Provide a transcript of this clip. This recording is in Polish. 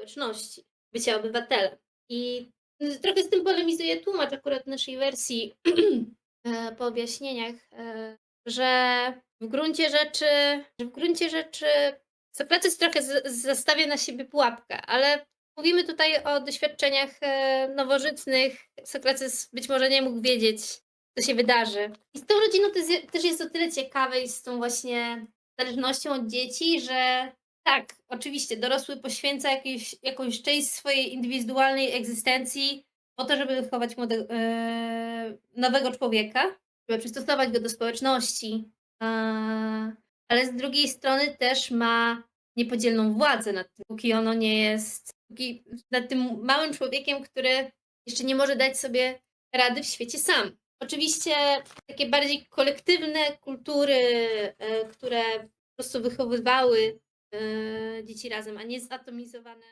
społeczności, bycia obywatelem. I trochę z tym polemizuje tłumacz akurat naszej wersji e, po objaśnieniach, e, że w gruncie rzeczy, że w gruncie rzeczy Sokrates trochę zastawia na siebie pułapkę, ale mówimy tutaj o doświadczeniach e, nowożytnych. Sokrates być może nie mógł wiedzieć, co się wydarzy. I z tą rodziną też jest o tyle ciekawe i z tą właśnie zależnością od dzieci, że tak, oczywiście dorosły poświęca jakieś, jakąś część swojej indywidualnej egzystencji po to, żeby wychować młode, e, nowego człowieka, żeby przystosować go do społeczności. E, ale z drugiej strony też ma niepodzielną władzę nad tym, póki ono nie jest, póki nad tym małym człowiekiem, który jeszcze nie może dać sobie rady w świecie sam. Oczywiście takie bardziej kolektywne kultury, e, które po prostu wychowywały dzieci razem, a nie zatomizowane